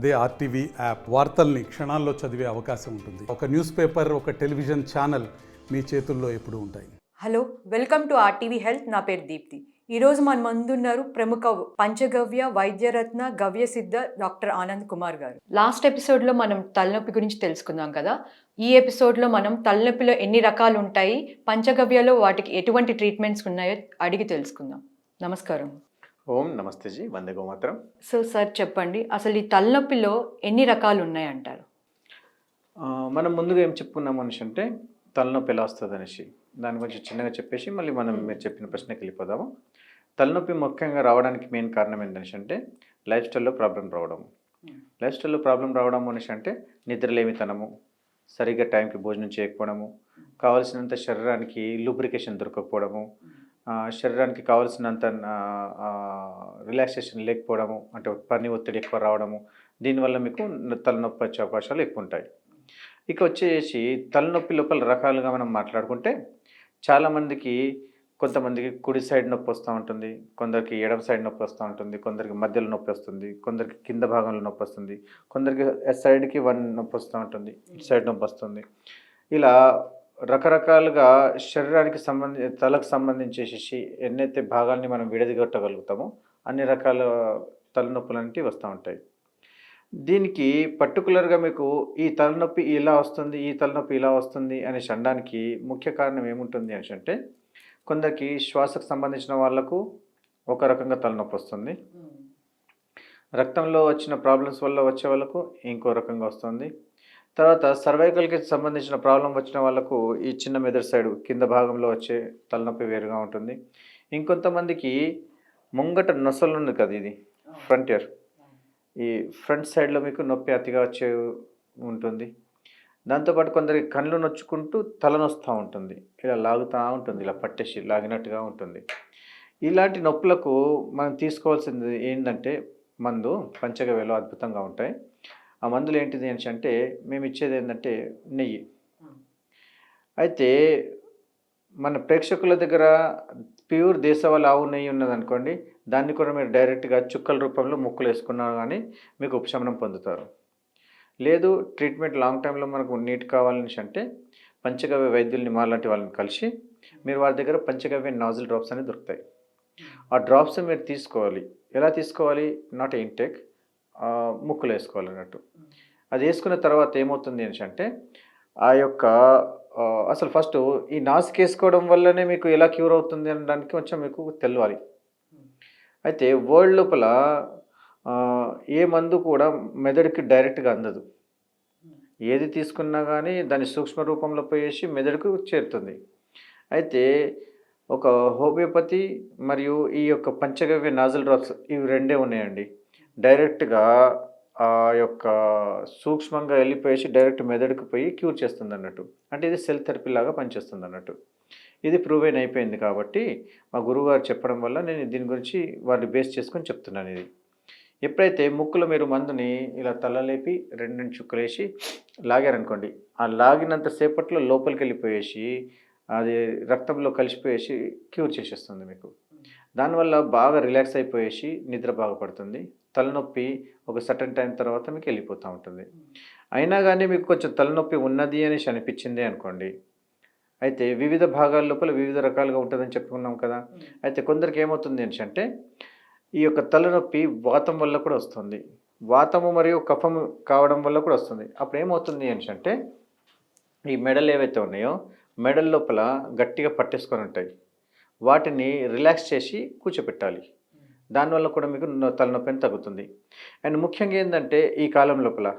అదే RTV app వార్తల్ని క్షణాల్లో చదివే అవకాశం ఉంటుంది. ఒక న్యూస్ పేపర్ ఒక టెలివిజన్ ఛానల్ మీ చేతుల్లో ఎప్పుడూ ఉంటాయి. Hello welcome to RTV health. నా పేరు దీప్తి. ఈరోజు మన ముందున్నారు ప్రముఖ పంచగవ్య వైద్యరత్న గవ్య సిద్ధ డాక్టర్ ఆనంద్ కుమార్ గారు. లాస్ట్ ఎపిసోడ్లో మనం తలనొప్పి గురించి తెలుసుకుందాం కదా? ఈ ఎపిసోడ్లో మనం తలనొప్పిలో ఎన్ని రకాలు ఉంటాయి పంచగవ్యలో వాటికి ఎటువంటి ట్రీట్మెంట్స్ ఉన్నాయో అడిగి తెలుసుకుందాం. నమస్కారం. ఓం నమస్తే జీ వందే గోమాత్రం. సో సార్ చెప్పండి అసలు ఈ తలనొప్పిలో ఎన్ని రకాలు ఉన్నాయంటారు మనం ముందుగా ఏం చెప్పుకున్నాం మనిషి అంటే తలనొప్పి ఎలా వస్తుంది అనేసి దాని గురించి చిన్నగా చెప్పేసి మళ్ళీ మనం మీరు చెప్పిన ప్రశ్నకి వెళ్ళిపోదాము. తలనొప్పి ముఖ్యంగా రావడానికి మెయిన్ కారణం ఏంటనేసి అంటే లైఫ్ స్టైల్లో ప్రాబ్లం రావడం. లైఫ్ స్టైల్లో ప్రాబ్లం రావడం అనేసి అంటే నిద్రలేమితనము సరిగ్గా టైంకి భోజనం చేయకపోవడము కావాల్సినంత శరీరానికి లూబ్రికేషన్ దొరకకపోవడము శరీరానికి కావాల్సినంత రిలాక్సేషన్ లేకపోవడము అంటే పని ఒత్తిడి ఎక్కువ రావడము దీనివల్ల మీకు తలనొప్పి వచ్చే అవకాశాలు ఎక్కువ ఉంటాయి. ఇక వచ్చేసి తలనొప్పి లోపల రకాలుగా మనం మాట్లాడుకుంటే చాలామందికి కొంతమందికి కుడి సైడ్ నొప్పి వస్తూ ఉంటుంది కొందరికి ఎడమ సైడ్ నొప్పి వస్తూ ఉంటుంది కొందరికి మధ్యలో నొప్పి వస్తుంది కొందరికి కింద భాగంలో నొప్పి వస్తుంది కొందరికి సైడ్కి వన్ నొప్పి వస్తూ ఉంటుంది ఇటు సైడ్ నొప్పి వస్తుంది. ఇలా రకరకాలుగా శరీరానికి సంబంధి తలకు సంబంధించేసి ఎన్నైతే భాగాల్ని మనం విడదిగొట్టగలుగుతామో అన్ని రకాల తలనొప్పులు అనేవి వస్తూ ఉంటాయి. దీనికి పర్టికులర్గా మీకు ఈ తలనొప్పి ఇలా వస్తుంది ఈ తలనొప్పి ఇలా వస్తుంది అనేసి అనడానికి ముఖ్య కారణం ఏముంటుంది అనేసి అంటే కొందరికి శ్వాసకు సంబంధించిన వాళ్ళకు ఒక రకంగా తలనొప్పి వస్తుంది. రక్తంలో వచ్చిన ప్రాబ్లమ్స్ వల్ల వచ్చే వాళ్ళకు ఇంకో రకంగా వస్తుంది. తర్వాత సర్వైకల్కి సంబంధించిన ప్రాబ్లం వచ్చిన వాళ్ళకు ఈ చిన్న మెదడు సైడ్ కింద భాగంలో వచ్చే తలనొప్పి వేరుగా ఉంటుంది. ఇంకొంతమందికి ముంగట నొసలు ఉంది కదా ఇది ఫ్రంట్ ఇయర్ ఈ ఫ్రంట్ సైడ్లో మీకు నొప్పి అతిగా వచ్చే ఉంటుంది. దాంతోపాటు కొందరికి కళ్ళు నొచ్చుకుంటూ తలనొస్తూ ఉంటుంది. ఇలా లాగుతూ ఉంటుంది ఇలా పట్టేసి లాగినట్టుగా ఉంటుంది. ఇలాంటి నొప్పులకు మనం తీసుకోవాల్సింది ఏంటంటే మందు పంచగవ్యలో అద్భుతంగా ఉంటాయి. ఆ మందులు ఏంటిది అని అంటే మేము ఇచ్చేది ఏంటంటే నెయ్యి అయితే మన ప్రేక్షకుల దగ్గర ప్యూర్ దేశవాళీ ఆవు నెయ్యి ఉన్నదనుకోండి దాన్ని కూడా మీరు డైరెక్ట్గా చుక్కల రూపంలో ముక్కులు వేసుకున్నా కానీ మీకు ఉపశమనం పొందుతారు. లేదు ట్రీట్మెంట్ లాంగ్ టైంలో మనకు నీట్ కావాలని అంటే పంచగవ్య వైద్యుల్ని మాలాంటి వాళ్ళని కలిసి మీరు వారి దగ్గర పంచగవ్య నాజిల్ డ్రాప్స్ అనేవి దొరుకుతాయి. ఆ. డ్రాప్స్ మీరు తీసుకోవాలి. ఎలా తీసుకోవాలి? Not intake. ముక్కులు వేసుకోవాలి అన్నట్టు. అది వేసుకున్న తర్వాత ఏమవుతుంది అని అంటే ఆ యొక్క అసలు ఫస్ట్ ఈ నాసిక్ వేసుకోవడం వల్లనే మీకు ఎలా క్యూర్ అవుతుంది అనడానికి కొంచెం మీకు తెలియాలి అయితే వరల్డ్ లోపల ఏ మందు కూడా మెదడుకి డైరెక్ట్గా అందదు. ఏది తీసుకున్నా కానీ దాని సూక్ష్మ రూపంలో పోయేసి మెదడుకు చేరుతుంది. అయితే ఒక హోమియోపతి మరియు ఈ యొక్క పంచగవ్య నాజల్ డ్రాప్స్ ఇవి రెండే ఉన్నాయండి. డైరెక్ట్గా ఆ యొక్క సూక్ష్మంగా వెళ్ళిపోయేసి డైరెక్ట్ మెదడుకు పోయి క్యూర్ చేస్తుంది అన్నట్టు అంటే ఇది సెల్ థెరపీ లాగా పనిచేస్తుంది అన్నట్టు ఇది ప్రూవెన్ అయిపోయింది కాబట్టి మా గురువుగారు చెప్పడం వల్ల నేను దీని గురించి వారిని బేస్ చేసుకొని చెప్తున్నాను ఇది. ఎప్పుడైతే ముక్కులో మీరు మందుని ఇలా తలలేపి రెండు రెండు చుక్కలేసి లాగారనుకోండి ఆ లాగినంత సేపట్లో లోపలికి వెళ్ళిపోయేసి అది రక్తంలో కలిసిపోయేసి క్యూర్ చేసేస్తుంది మీకు. దానివల్ల బాగా రిలాక్స్ అయిపోయేసి నిద్ర బాగా పడుతుంది. తలనొప్పి ఒక సర్టన్ టైం తర్వాత మీకు వెళ్ళిపోతూ ఉంటుంది. అయినా కానీ మీకు కొంచెం తలనొప్పి ఉన్నది అనేసి అనిపించింది అనుకోండి. అయితే వివిధ భాగాల లోపల వివిధ రకాలుగా ఉంటుందని చెప్పుకున్నాం కదా. అయితే కొందరికి ఏమవుతుంది అనేసి అంటే ఈ యొక్క తలనొప్పి వాతం వల్ల కూడా వస్తుంది. వాతము మరియు కఫము కావడం వల్ల కూడా వస్తుంది. అప్పుడు ఏమవుతుంది అనేసి అంటే ఈ మెడలు ఏవైతే ఉన్నాయో మెడల్ లోపల గట్టిగా పట్టేసుకొని ఉంటాయి. వాటిని రిలాక్స్ చేసి కూర్చోపెట్టాలి. దానివల్ల కూడా మీకు నొ- తలనొప్పి అని తగ్గుతుంది. అండ్ ముఖ్యంగా ఏంటంటే ఈ కాలం లోపల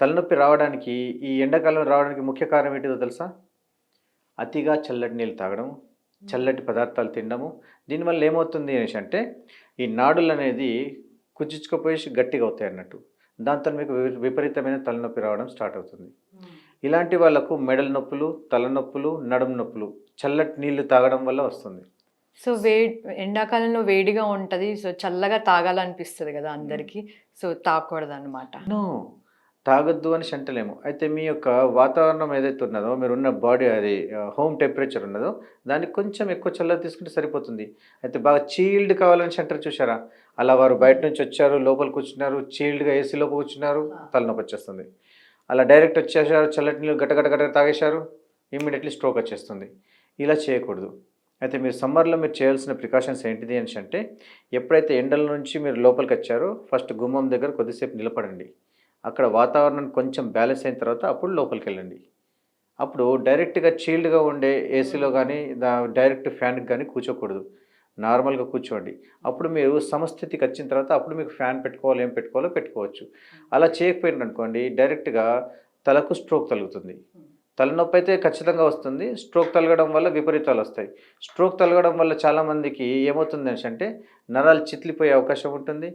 తలనొప్పి రావడానికి ఈ ఎండాకాలం రావడానికి ముఖ్య కారణం ఏంటిదో తెలుసా? అతిగా చల్లటి నీళ్ళు తాగడం చల్లటి పదార్థాలు తినడము. దీనివల్ల ఏమవుతుంది అనేసి అంటే ఈ నాడులు అనేది కుచించుకుపోయేసి గట్టిగా అవుతాయి అన్నట్టు. దాంతో మీకు విపరీతమైన తలనొప్పి రావడం స్టార్ట్ అవుతుంది. ఇలాంటి వాళ్ళకు మెడల నొప్పులు తలనొప్పులు నడుము నొప్పులు చల్లటి నీళ్ళు తాగడం వల్ల వస్తుంది. సో వే ఎండాకాలంలో వేడిగా ఉంటుంది సో చల్లగా తాగాలనిపిస్తుంది కదా అందరికీ. సో తాగకూడదు అనమాట తాగొద్దు అని అంటలేము అయితే మీ యొక్క వాతావరణం ఏదైతే ఉన్నదో మీరు ఉన్న బాడీ అది హోమ్ టెంపరేచర్ ఉన్నదో దానికి కొంచెం ఎక్కువ చల్లగా తీసుకుంటే సరిపోతుంది. అయితే బాగా చీల్డ్ కావాలని సెంటర్ చూసారా అలా వారు బయట నుంచి వచ్చారు లోపల కూర్చున్నారు చీల్డ్గా ఏసీ లోపల కూర్చున్నారు తలనొప్పి వచ్చేస్తుంది. అలా డైరెక్ట్ వచ్చేసారు చల్లటి నీళ్ళు గట్ట గట్ట గట్ట తాగేశారు ఇమ్మీడియట్లీ స్ట్రోక్ వచ్చేస్తుంది. ఇలా చేయకూడదు. అయితే మీరు సమ్మర్లో మీరు చేయాల్సిన ప్రికాషన్స్ ఏంటిది అని అంటే ఎప్పుడైతే ఎండల నుంచి మీరు లోపలికి వచ్చారో ఫస్ట్ గుమ్మం దగ్గర కొద్దిసేపు నిలబడండి. అక్కడ వాతావరణం కొంచెం బ్యాలెన్స్ అయిన తర్వాత అప్పుడు లోపలికి వెళ్ళండి. అప్పుడు డైరెక్ట్గా చీల్డ్గా ఉండే ఏసీలో కానీ డైరెక్ట్ ఫ్యాన్కి కానీ కూర్చోకూడదు. నార్మల్గా కూర్చోండి. అప్పుడు మీరు సమస్థితికి వచ్చిన తర్వాత అప్పుడు మీకు ఫ్యాన్ పెట్టుకోవాలి ఏం పెట్టుకోవాలో పెట్టుకోవచ్చు. అలా చేయకపోయినారు అనుకోండి డైరెక్ట్గా తలకు స్ట్రోక్ తగులుతుంది తలనొప్పి అయితే ఖచ్చితంగా వస్తుంది. స్ట్రోక్ తలగడం వల్ల విపరీతాలు వస్తాయి. స్ట్రోక్ తలగడం వల్ల చాలామందికి ఏమవుతుంది అనేసి అంటే నరాలు చిట్లిపోయే అవకాశం ఉంటుంది.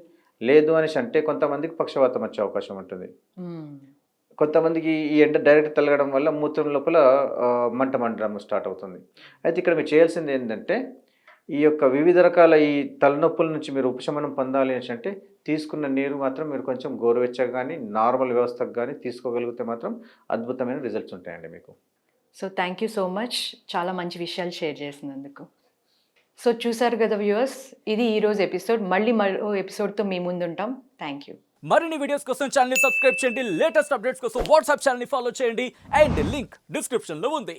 లేదు అనేసి అంటే కొంతమందికి పక్షవాతం వచ్చే అవకాశం ఉంటుంది. కొంతమందికి ఈ ఎండ డైరెక్ట్ తలగడం వల్ల మూత్రం లోపల మంట మండడం స్టార్ట్ అవుతుంది. అయితే ఇక్కడ మీరు చేయాల్సింది ఏంటంటే ఈ యొక్క వివిధ రకాల ఈ తలనొప్పుల నుంచి మీరు ఉపశమనం పొందాలి అంటే తీసుకున్న నీరు మాత్రం మీరు కొంచెం గోరువెచ్చగా కానీ నార్మల్ వ్యవస్థకు కానీ తీసుకోగలిగితే మాత్రం అద్భుతమైన రిజల్ట్స్ ఉంటాయండి మీకు. So thank you so much చాలా మంచి విషయాలు షేర్ చేసినందుకు. సో చూసారు కదా వ్యూవర్స్ ఇది ఈరోజు ఎపిసోడ్. మళ్ళీ మరో ఎపిసోడ్తో మీ ముందు ఉంటాం. థ్యాంక్ యూ మరిన్ని వీడియోస్ కోసం ఛానల్ సబ్స్క్రైబ్ చేయండి. లేటెస్ట్ అప్డేట్స్ కోసం వాట్సాప్ ఛానల్ ఫాలో చేయండి. అండ్ లింక్ డిస్క్రిప్షన్లో ఉంది.